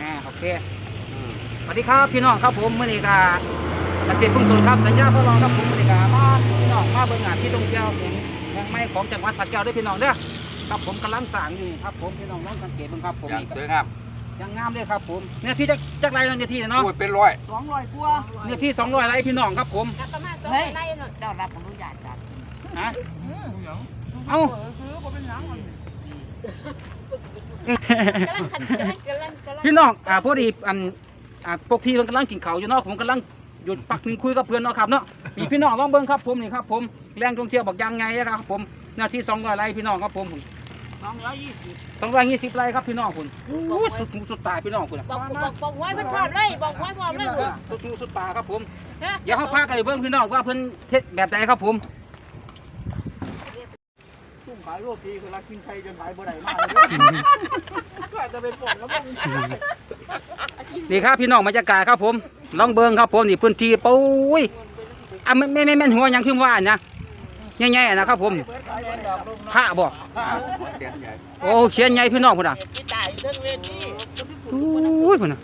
อ่าโอเคสวัสดีครับพี่น้องครับผมมื่อนี้ก็เกษตรพุ่งตนครับสัญญาพ่อรองครับผมมื่อนี้ก็มาพี่น้องมาเบิ่งงานที่ตรงแก้วแห่งแห่งไม้ของจังหวัดสระแก้วด้วยพี่น้องเด้อครับผมกำลังสร้างอยู่นี่ครับผมพี่น้องลองสังเกตเบิ่งครับผมอย่างนี่สวยงามยังงามเลยครับผมเนื้อที่จักจักไรเนาะเนื้อที่เนาะโอ้ยเป็นร้อยสองร้อยกว่าเนื้อที่สองร้อยไร่พี่น้องครับผมเฮ้ยเจ้ารับอนุญาตจากนะเอ้า ซื้อบ่เป็นหยังมันพี่น้องอ่าพอดีอันอ่าพวกพี่มันกำลังกินข้าวอยู่เนาะผมกำลังหยุดปักหนึ่งคุยกับเพื่อนเนาะครับเนาะมีพี่น้องลองเบิ่งครับผมนี่ครับผมแรงท่องเที่ยวบอกยังไงอะครับผมเนื้อที่สองร้อยไร่พี่น้องครับผมสองร้อยยี่สิบสองร้อยยี่สิบไร่ครับพี่น้องคุณอู้สุดหูสุดตาพี่น้องคุณบอกบอกบอกไว้เพิ่นพร้อมเลยบอกไว้พร้อมเลยสุดหูสุดตาครับผมฮะเดี๋ยวเขาพากันไปเบิ่งพี่น้องว่าเพิ่นเทศแบบใดครับผม ซุ่มขายโรตีคือรักกินไทยจนขายบ่ได้มากเลยก็อาจจะเป็นปอดแล้วบ้างนี่ครับพี่น้องบรรยากาศครับผมลองเบิ่งครับผมนี่พื้นที่ปุ้ยอะไม่ไม่ไม่แม่นหัวหยังขึ้นว่านะแง่ๆนะครับผมพระบอกเสียงใหญ่โอ้เขียนใหญ่พี่น้องพุ่นน่ะกีตาร์เรื่องเวทีอุ้ยพุ่นน่ะ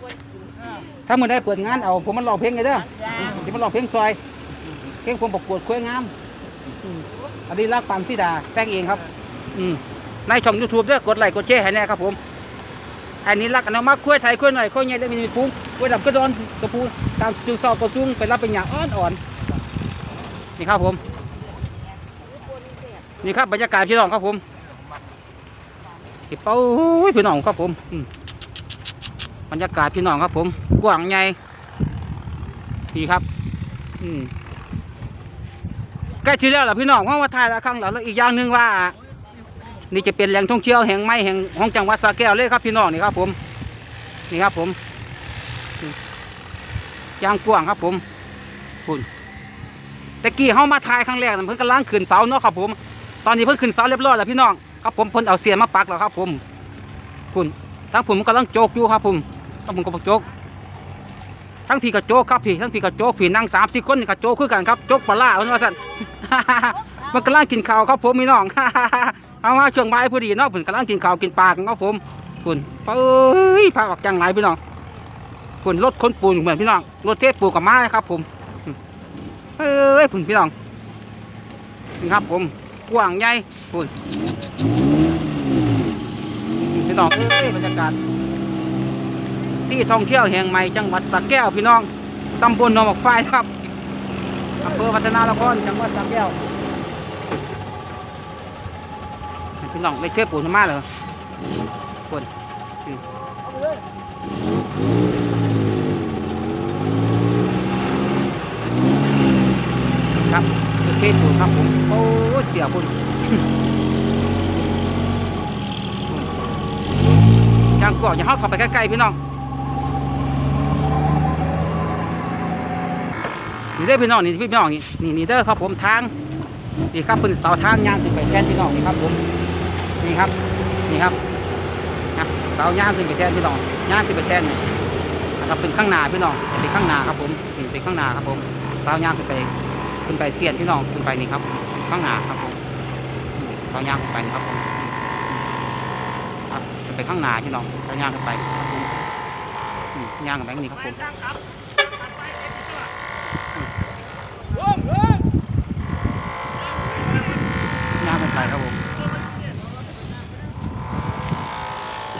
ถ้ามื้อใดเปิดงานเอาผมมันร้องเพลงไงเด้อสิมันร้องเพลงซอยเพลงผมประกวดคุยงาม อันนี้รักปามสีดาแต่งเองครับ อืมในช่อง YouTube เด้อกดไลค์กดแชร์ให้แน่ครับผม อันนี้รักกันามาคุยไทยคุยหน่อยคุยใหญ่ได้มีพุงคุยดำกระดอนกระพูตามจุงเศร้ากระจุงไปรับเป็นอย่างอ่อนอ่อนๆนี่ครับผม นี่ครับบรรยากาศพี่น้องครับผมเป้าอุ้ยพี่น้องครับผมบรรยากาศพี่น้องครับผม กว้างใหญ่พี่ครับ อืม ใกล้ชิดแล้วล่ะพี่น้องเพราะว่าถ่ายละครั้งแล้วแล้วอีกอย่างหนึ่งว่า นี่จะเป็นแหล่งท่องเที่ยวแห่งใหม่แห่งของจังหวัดสระแก้วเลยครับพี่น้องนี่ครับผม นี่ครับผมยางกว้างครับผมคุณตะกี้เขามาถ่ายครั้งแรกเพิ่นกำลังขึ้นเสาเนาะครับผม ตอนนี้เพิ่นขึ้นเสาเรียบร้อยแล้วพี่น้องครับผมเพิ่นเอาเสียนมาปักแล้วครับผมคุณทั้งผมกำลังโจกอยู่ครับผมทั้งผมก็บอกโจก ทั้งพี่กับโจกครับพี่ทั้งพี่กับโจกพี่นั่งสามสี่คนนี่กับโจกคือกันครับโจกปลาล่าเพิ่นว่าสั่น มันกำลังกินข้าวครับผมพี่น้อง เอามาช่วงบ่ายพอดีเนาะเพิ่นกำลังกินข้าวกินปลากันครับผมคุณเอ้ยพาออกจังไรพี่น้องคุณรถคนปูนเหมือนพี่น้องรถเทปปูกับม้าครับผมอืมเอ้ยคุณพี่น้องนี่ครับ ผมกว้างใหญ่คุณพี่น้องเอ้ยบรรยากาศ ที่ท่องเที่ยวแห่งใหม่จังหวัดสระแก้วพี่น้องตำบลหนองหมกไฟครับอำเภอพัฒนานครจังหวัดสระแก้วพี่น้องไม่เชื่อปูนมาเลยคนครับเชื่อปูนครับผมโอ้เสียคุณยังก่อนอย่าเข้าเข้าไปใกล้ๆพี่น้อง นี่เด้อพี่น้องนี่พี่น้องนี่นี่นี่เด้อครับผมทางนี่ครับเป็นเสาทางยางขึ้นไปแทนพี่น้องนี่ครับผมนี่ครับนี่ครับนะเสายางขึ้นไปแทนพี่น้องยางขึ้นไปแทนนี่นะครับเป็นข้างหน้าพี่น้องเป็นข้างหน้าครับผมนี่เป็นข้างหน้าครับผมเสายางขึ้นไปขึ้นไปเสียนพี่น้องขึ้นไปนี่ครับข้างหน้าครับผมเสายางขึ้นไปครับผมครับไปข้างหน้าพี่น้องเสายางขึ้นไปครับผมยางขึ้นไปนี่ครับผม ย่างลงไปครับผม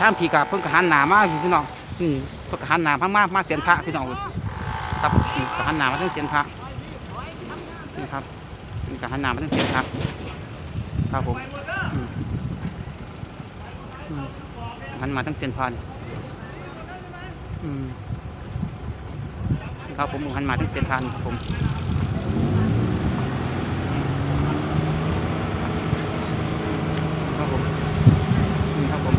ท่ามผีกับเพิ่งกระหันหนามากอยู่พี่น้องอืมเพิ่งกระหันหนามามามาเสียนพระพี่น้องครับนี่กระหันหนามาทั้งเสียนพระนี่ครับนี่กระหันหนามาทั้งเสียนพระครับผมอืมอืมหันมาทั้งเสียนพระนี่อืมนี่ครับผมหันมาทั้งเสียนพระนี่ครับผม ครับผมนี่ครับผม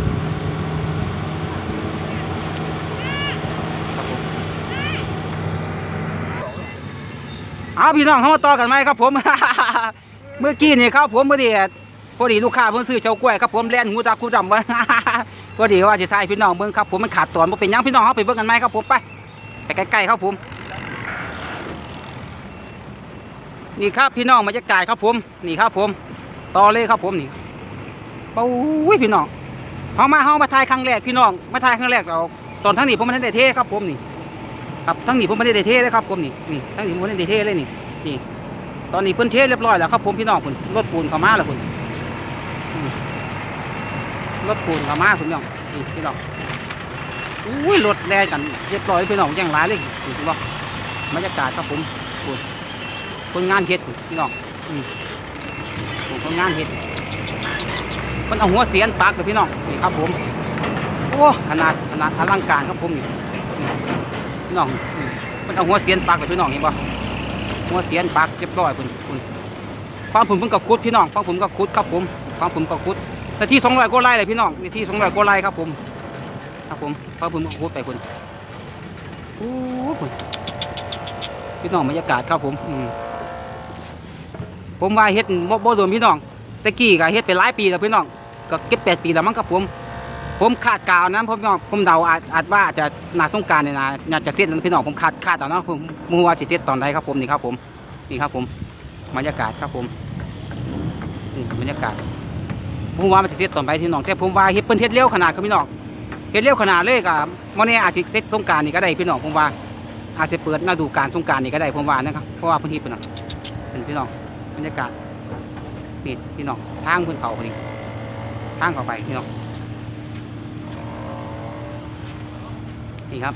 ครับผม เอาพี่น้องเข้ามาต่อกันไหมครับผม เมื่อกี้นี่ครับผมเมื่อดีพอดีลูกค้าเพิ่งซื้อเฉากล้วยครับผมแล่นหูตาคูดำว้พอดีว่าจะทายพี่น้องเบิ่งครับผมมันขาดตอนบ่เป็นยังพี่น้องเขาไปเบิ่งกันไหมครับผมไปไปใกล้ๆครับผม นี่ครับพี่น้องบรรยากาศครับผม นี่ครับผม ต่อเลยครับผมนี่ปุ้ยพี่น้องเฮามาเฮามาถ่ายครั้งแรกพี่น้องมาถ่ายครั้งแรกเราตอนทั้งนี้ผมไม่ได้เทครับผมนี่ ครับทั้งนี้ผมไม่ได้เทเลยครับผมนี่นี่ทั้งนี้ผมไม่ได้เทเลยนี่นี่ตอนนี้เพิ่นเทเรียบร้อยแล้วครับผมพี่น้องคุณรถปูนเข้ามาแล้วคุณรถปูนเข้ามาคุณพี่น้องนี่พี่น้องอุ้ยรถแล่กันเรียบร้อยพี่น้องอย่างหลายเลยนี่พี่น้องบรรยากาศครับผมคุณคนงานเฮ็ดคุณพี่น้องอืมคนงานเฮ็ดมันเอาหัวเสียนปากกับพี่น้องนี่ครับผมโอ้ขนาดขนาดอลังการครับผมนี่ พี่น้องมันเอาหัวเสียนปากกับพี่น้องเห็นปะหัวเสียนปักเรียบร้อยคุณคุณฟังผมเพิ่งกับคุดพี่น้องฟังผมกับคุดครับผมฟังผมกับคุดแต่ที่สองร้อยกว่าไร่เลยพี่น้องในที่สองร้อยกว่าไร่ครับผม ครับผมฟังผมกับคุดไปคุณโอ้คุณพี่น้องบรรยากาศครับผมอืมผมว่าเฮ็ดบ่บ่โดนพี่น้องแต่กี้ก็เฮ็ดไปหลายปีแล้วพี่น้องก็เก็บแปดปีแล้วมั้งครับผม ผมคาดกาวนะผมผมเดาอาจอาจว่าอาจจะนาสงการเนี่ยนะน่าจะเสร็จแล้วพี่น้องผมคาดคาดเอาเนาะผมมัวาจะเสร็จตอนใดครับผมนี่ครับผมนี่ครับผมบรรยากาศครับผมนี่บรรยากาศผมว่ามันจะเสร็จตอนใดที่น้องแต่ผมว่าเฮ็ดเพิ่นเฮ็ดเร็วขนาดครับพี่น้องเฮ็ดเร็วขนาดเลยกับมื้อนี้อาจจะเสร็จสงการนี่ก็ได้พี่น้องผมว่า อาจจะเปิดฤดูกาลสงการนี่ก็ได้ผมว่านะครับเพราะว่าพื้นที่เพิ่นน่ะเป็นพี่น้องบรรยากาศนี่พี่น้องทางเพิ่นเขาพอดีทางเข้าไปพี่น้อง นี่ครับ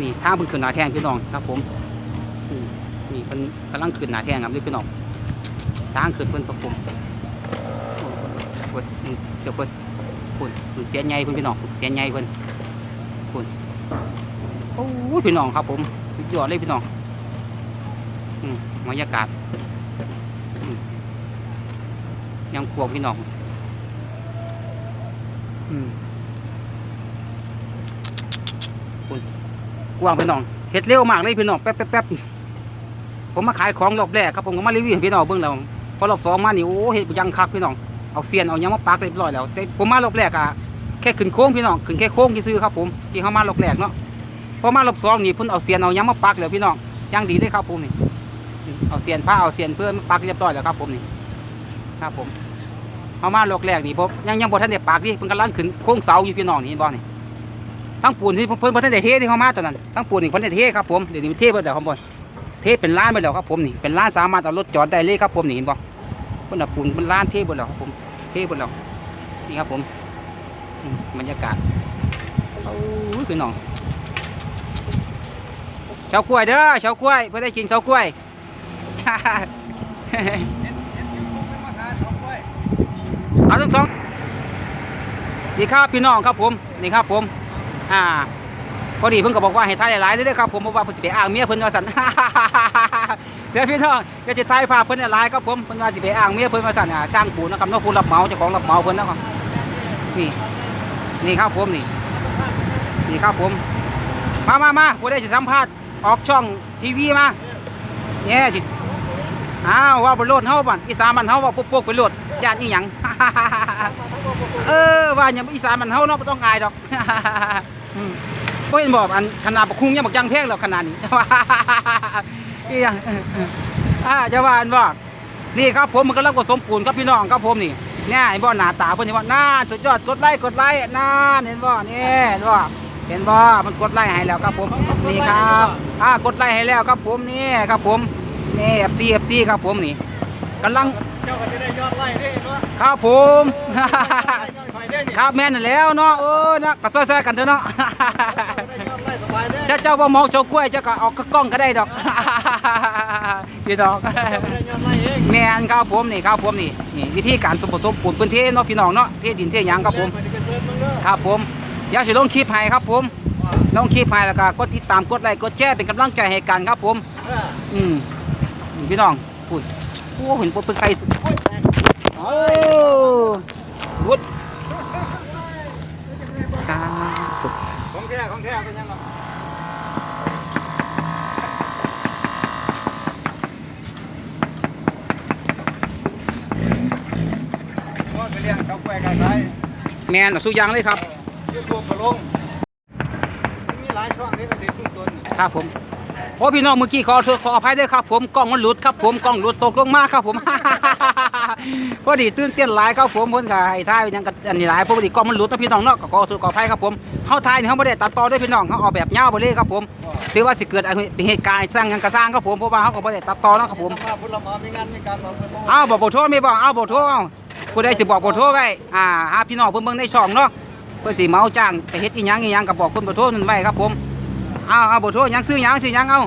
นี่ทาเพิ่นขึ้นหนาแท่งพี่น้องครับ ผมนี่เพิ่นกำลังขึ้นหนาแท่งครับนี่พี่น้องทางขึ้นเพิ่นครับผมเสียวเพิ่นคุณคุณเสียใหญ่เพิ่นพี่น้องเสียใหญ่เพิ่นคุณโอ้ยพี่น้องครับผม สุดยอดเลยพี่น้องบรรยากาศยังพวกพี่น้อง อืม กว้างพี่น้องเฮ็ดเร็วมากเลยพี่น้องแป๊บแป๊บแป๊บผมมาขายของรอบแรกครับผมก็มารีวิวพี่น้องเบิ่งแล้วพอรอบสองมานี่โอ้เฮ็ดยังคักพี่น้องเอาเสียนเอายังมาปักเรียบร้อยแล้วแต่ผมมารอบแรกอะแค่ขึ้นโค้งพี่น้องขึ้นแค่โค้งที่ซื่อครับผมที่เขามารอบแรกเนาะพอมารอบสองนี่พิ่นเอาเสียนเอายังมาปักแล้วพี่น้องยังดีเลยครับผมนี่เอาเสียนผ้าเอาเสียนเพื่อปักเรียบร้อยแล้วครับผมนี่ครับผมเขามารอบแรกนี่ผมยังยังบ่ทันได้ปักดิเพิ่นกำลังขึ้นโค้งเสาอยู่พี่น้องนี่เห็นบ่นี่ ทั้งปูนที่เพิ่นเพิ่นได้เทที่เขามาตอนนั้นทั้งปูนนี่เพิ่นได้เทครับผมเดี๋ยวนี้มันเทไปแล้วครับผมเทเป็นล้านไปแล้วครับผมนี่เป็นล้านสามารถเอารถจอดได้เลยครับผมนี่เห็นบ่เพิ่นเอาปูนเป็นล้านเทไปแล้วครับผมเทไปแล้วนี่ครับผมอืมบรรยากาศโอ้ยพี่น้องเฉากล้วยเด้อเฉากล้วยเพื่อได้กินเฉากล้วยเอาทั้งสองนี่ครับพี่น้องครับผมนี่ครับผม อ่า พอดีเพิ่นก็บอกว่าให้ทายหลายๆเด้อครับผมเพราะว่าเพิ่นสิไปอ้างเมียเพิ่นว่าซั่น เดี๋ยวพี่น้องเดี๋ยวจะทายภาพเพิ่นหลายครับผมเพิ่นว่าสิไปอ้างเมียเพิ่นว่าซั่นอ่าช่างปูนนะครับเนาะผู้รับเหมาเจ้าของรับเหมาเพิ่นนะครับนี่นี่ครับผมนี่นี่ครับผม มามามาผู้ใดสิสัมภาษณ์ออกช่องทีวีมาเนี่ยจิอ้าวว่าบนโลดเฮาบัดอีสานมันเฮาว่าปุ๊กๆไปโล ดญาติอีหยังเออว่าอย่างอีสานมันเฮาเนาะบ่ต้องอายดอกอืมบ่เห็นบอกอันขนาดบักคุงยังบักยังแพงแล้วขนาดนี้อีหยังอ่าจะว่าอันว่านี่ครับผมมันกำลังผสมปูนครับพี่น้องครับผมนี่เนี่ยเห็นบ่หนาตาเพิ่นเห็นบ่น่าสุดยอดกดไลค์กดไลค์น่าเห็นบ่นี่เห็นบ่เห็นบ่มันกดไลค์ให้แล้วครับผมนี่ครับอ่ากดไลค์ให้แล้วครับผมนี่ครับผมนี่ FC FC ครับผมนี่ กำลังเจ้าก็จะได้ยอดไล่ได้เนาะครับผมยอดไฟได้นี่ครับแม่นนั่นแหล้วเนาะเออนะก็ซอยๆกันเถอะเนาะได้ยอดไล่สบายได้เจ้าเจ้าบ่เมาเจ้ากล้วยเจ้าก็ออกกล้องก็ได้ดอกพี่ดอกได้ยอดไล่เองแม่นครับผมนี่ครับผมนี่นี่วิธีการสมผสมปูนพื้นที่เนาะพี่น้องเนาะเทดินเทหยังครับผมไปเซิร์ฟมึงเด้อครับผมเดี๋ยวสิลงคลิปให้ครับผมลงคลิปให้แล้วก็กดติดตามกดไลค์กดแชร์เป็นกำลังใจให้กันครับผมเอออืมนี่พี่น้องพูด โอ้เห็นปุ๊บเป็นใส่โอ้ยแตกโอ้วุดครับของแท้ของแท้เป็นยังไงแมนสุกอยางเลยครับยูทูบก็ลงมีหลายช่องที่กระดิ่งตุ้งต้นครับผม โอ้พี่น้องเมื่อกี้ขอขออภัยด้วยครับ ผมกล้องมันหลุดครับผมกล้องหลุดตกลงมาครับผมพอดีตื่นเต้นหลายครับผมเพิ่นก็ให้ถ่ายยังกันอันนี้หลายปกติกล้องมันหลุดนะพี่น้องเนาะก็ขอขออภัยครับผมเฮาถ่ายนี่เฮาบ่ได้ตัดต่อด้วยพี่น้องเฮาเอาแบบยาวไปเลยครับผมถือว่าสิเกิดเหตุการณ์สร้างยังก็สร้างครับผมเพราะว่าเฮาก็บ่ได้ตัดต่อเนาะครับผมถ้าพุ่นละหมอมีงานมีการบอกบ่เอาบอกเบอร์โทรไม่บอกเอาเบอร์โทรเอาผู้ใดสิบอกบอร์โทรไว้อ่าหาพี่น้องเพิ่นเบิ่งในช่องเนาะเพิ่นสิเมาจ้างไปเฮ็ดอีหยังอีหยังก็บอกเพิ่นบอร์โทรนั่นไว้ครับผม อาเอาเบอร์โทรหยังซื้อหยังซื้อหยังเอา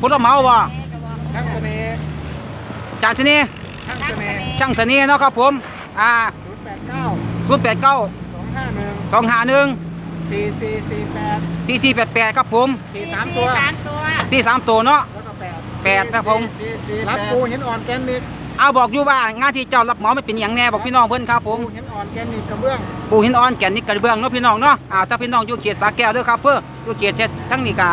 ผู้รับเหมาบ่ช่างเสน่ห์จางชนีช่างเสน่ห์ช่างเสน่ห์เนาะครับผม อ่า089 089 251 251 4448 4488ครับผม43ตัวสามตัว43ตัวเนาะแล้วก็8แปดครับผมรับปูหินอ่อนแกนนิก เอาบอกอยู่ว่างานที่เจ้ารับเหมาไม่เป็นหยังแน่บอกพี่น้องเพิ่นครับผม ปูหินอ่อนแกนนิกกระเบื้องปูหินอ่อนแก่นนี่กระเบื้องเนาะพี่น้องเนาะอ่าถ้าพี่น้องอยู่เขตสาแก้วเด้วยครับเพื่ออยู่เขตเทศทั้งนี้ก็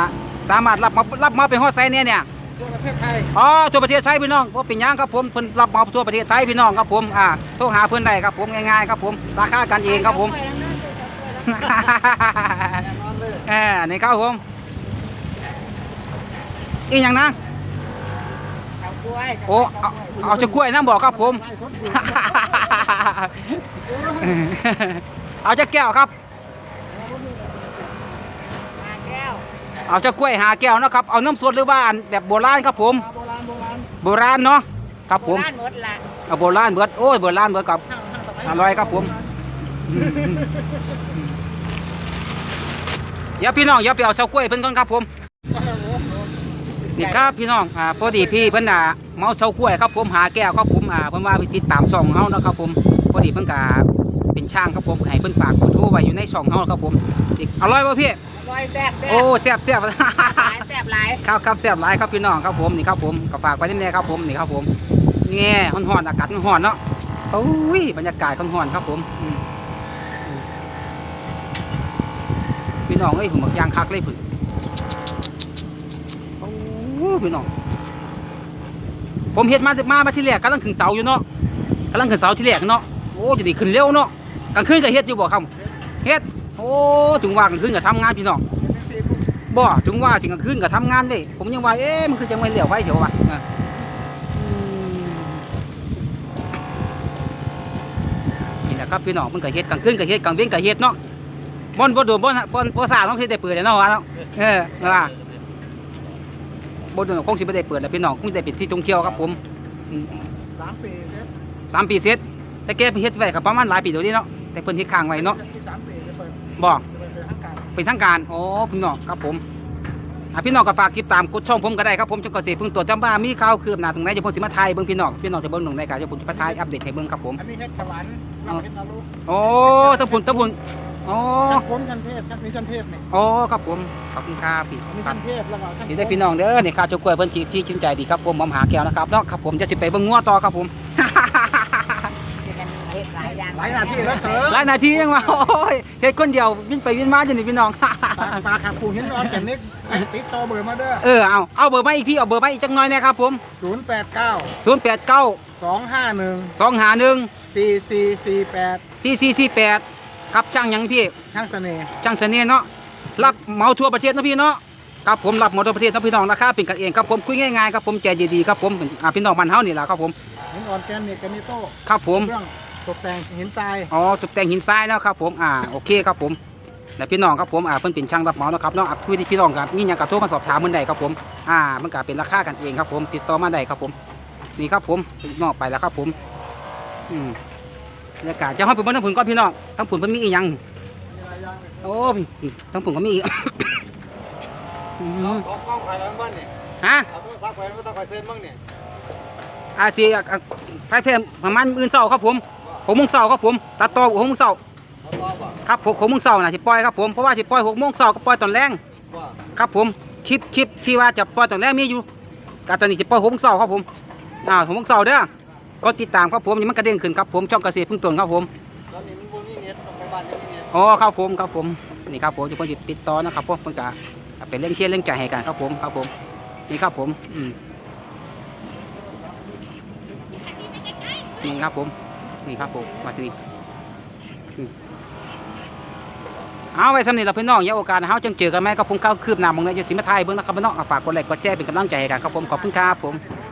สามารถรับมารับมาเป็นฮอดไซเนี่ยเนี่ย ทั่วประเทศไทยอ๋อทั่วประเทศไทยพี่น้องบ่เป็นหยังครับผมเพิ่นรับมาทั่วประเทศไทยพี่น้องครับผมอ่าโทรหาเพิ่นได้ครับผมง่ายๆครับผมราคากันเองครับผม แน่นอนเลย เออนี่ครับผมอีหยังนะเอากล้วย โอ้เอาเอาจะกล้วยน้ำบอกครับผม เอาจะแก้วครับมาแก้วเอาจะกล้วยหาแก้วนะครับ เอาน้ำสดหรือว่าอันแบบโบราณครับผม โบราณโบราณโบราณเนาะครับผมบ้านหมดละเอาโบราณเบิดโอ้ยโบราณเบิดครับช่างช่างสมัอร่อยครับผมอืมอืมอืมเดี๋ยวพี่น้องเดี๋ยวไปเอาเฉากล้วยเพิ่นก่อนครับผม นี่ครับพี่น้องอ่าพอดีพี่เพิ่นอ่าเมาเฉากล้วยครับผมหาแก้วครับผมอ่าเพิ่นว่าไปติดตามช่องเฮาเนาะครับผมพอดีเพิ่นก็เป็นช่างครับผมให้เพิ่นฝากขอโทรไว้อยู่ในช่องเฮาครับผมอีกอร่อยป่ะพี่อร่อยแซ่บแซ่บโอ้แซ่บแซ่บหลายแซ่บหลายครับครับแซ่บหลายครับพี่น้องครับผมนี่ครับผมก็ฝากไว้ที่นี่ครับผมนี่ครับผมนี่ฮ้อนๆอากาศฮ้อนๆเนาะโอ้ยบรรยากาศฮ้อนๆครับผมอืมอืมพี่น้องเอ้ยผมบักยางคักเลยพุ่นโอ้ พี่น้องผมเฮ็ดมามามาที่แรกกำลังขึ้นเสาอยู่เนาะกำลังขึ้นเสาที่แรกเนาะโอ้จะดีขึ้นเร็วเนาะกลางคืนก็เฮ็ดอยู่บ่ครับเฮ็ดโอ้ถึงว่ากลางคืนก็ทำงานพี่น้องบ่ถึงว่าสิ่งกลางคืนก็ทำงานเด้ผมยังว่าเอ๊ะมันคือจังไม่เหลียวไว้เดี๋ยวว่ะอืมนี่แหละครับพี่น้องมันก็เฮ็ดกลางคืนก็เฮ็ดกลางเว้นก็เฮ็ดเนาะบ่อนบ่โดนบ่อนบ่อนบ่ซ่าต้องสิได้เปิดเนาะว่าเนาะเออว่า บ่โดนคงสิบ่ได้เปิดแล้วพี่น้องคงสิได้เป็นที่ท่องเที่ยวครับผมอืมสามปีเสร็จสามปีเสร็จแต่แกไปเฮ็ดไว้ก็ประมาณหลายปีเดี๋ยวนี้เนาะแต่เพิ่นเฮ็ดค้างไว้เนาะที่สามปีจะเปิดบ่จะเปิดเป็นทางการเป็นทางการอ๋อพี่น้องครับผมอะพี่น้องก็ฝากติดตามกดช่องผมก็ได้ครับผมจนกว่าสิเพิ่งตรวจจำบ้ามีข่าวคืบหน้าตรงไหนจะผมสิมาถ่ายเบิ่งพี่น้องพี่น้องจะเบิ่งตรงไหนก็จะผมจะมาถ่ายอัปเดตให้เบิ่งครับผมอันนี้เฮ็ดสวรรค์เราเฮ็ดนรกโอ้ทั้งพุ่นทั้งพุ่น โอ้ชั้นพ้นชั้นเทพชั้นมีชั้นเทพนี่โอ้ครับผมขอบคุณครับพี่มีครัชั้บนเทพแล้วก็ชั้นนี่ได้พี่น้องเด้อนี่ข้าวโจกล้วยเพิ่นที่ที่ชื่นใจดีครับผมผมหาแก้วนะครับเนาะครับผมจะสิไปเบิ่งงัวต่อครับผมที่มันเฮ็ดหลายอย่างหลายหน้าที่แล้วเถอะหลายนาทียังว่าโอ้ยเฮ็ดคนเดียววิ่งไปวิ่งมาอยู่นี่พี่น้องฝากฝากขับปูหินอ่อนแกนนิกติดต่อเบอร์มาเด้อเออเอาเอาเบอร์มาอีกพี่เอาเบอร์มาอีกจังหน่อยนะครับผมศูนย์แปดเก้า089 สองห้าหนึ่ง251 สี่สี่สี่แปดสี่สี่สี่แปด ครับจ้างหยังพี่ ช่างเสน่ห์จ้างเสน่ห์เนาะรับเหมาทั่วประเทศเนาะพี่เนาะครับผมรับเหมาทั่วประเทศเนาะพี่น้องราคาเป็นกันเองครับผมคุยง่ายๆครับผมใจดีๆครับผมเป็นอ่าพี่น้องบ้านเฮานี่แหละครับผมหินอ่อนแกนนิกกามิโต้ครับผมเครื่องตกแต่งหินทรายอ๋อตกแต่งหินทรายเนาะครับผมอ่าโอเคครับผมและพี่น้องครับผมอ่าเพิ่นเป็นช่างรับเหมาเนาะครับเนาะอะคุยที่พี่น้องครับมีหยังก็โทรมาสอบถามเพิ่นได้ครับผมอ่ามันก็เป็นราคากันเองครับผม ติดต่อมาได้ครับผม นี่ครับผมนอกไปแล้วครับผม อืม บรรยากาศจะให้ไปเบนทั้งผุนก่อนพี่น้องทั้งผุนเพิ่นมีอีหยังนี่มีหลายอย่างเลยโอ้พี่ทั้งผมก็มีอีกอืมขอกล้องถ่ายแล้วบ้านนี่ฮะเอาโทรศัพท์ไปไม่ต้องไปเซ็นบ้างเนี่ยอาเซียอะไพ่เพิ่มประมาณมื่นเสาครับผมหกโมงเสาครับผมตัดต่อหกโมงเสาเอาต่อป่ะครับหกโมงเสาน่ะสิปล่อยครับผมเพราะว่าสิปล่อยหกโมงเสาก็ปล่อยตอนแรงว่าครับผมคลิปคลิปที่ว่าจะปล่อยตอนแรงมีอยู่กตอนนี้จะปล่อยหกโมงเสาครับผมอ่าหกโมงเสาเด้อ ก็ติดตามครับผมนี่มันกระเด้งขึ้นครับผมช่องเกษตรพึ่งตนครับผมตอนนี้มันบ่มีเน็ตต้องไปบ้านยังมีเน็ตอ๋อครับผมครับผมนี่ครับผมทุกคนจะติดต่อนะครับผมเพิ่งจะเป็นเรื่องเชื่อเรื่องใจให้กันครับผมครับผมนี่ครับผมอืมนี่ครับผมนี่ครับผมมาสิอืมเอาไว้สำนีเราพี่น้องอย่าโอกาสนะเฮาจังเจอกันไหมครับผมเข้าคืบหน้ามองเนี่ยจะสิมาถ่ายเบิ่งนะครับพี่น้องอะฝากกดไลค์กดแชร์เป็นกำลังใจให้กันครับผมขอบคุณครับผมค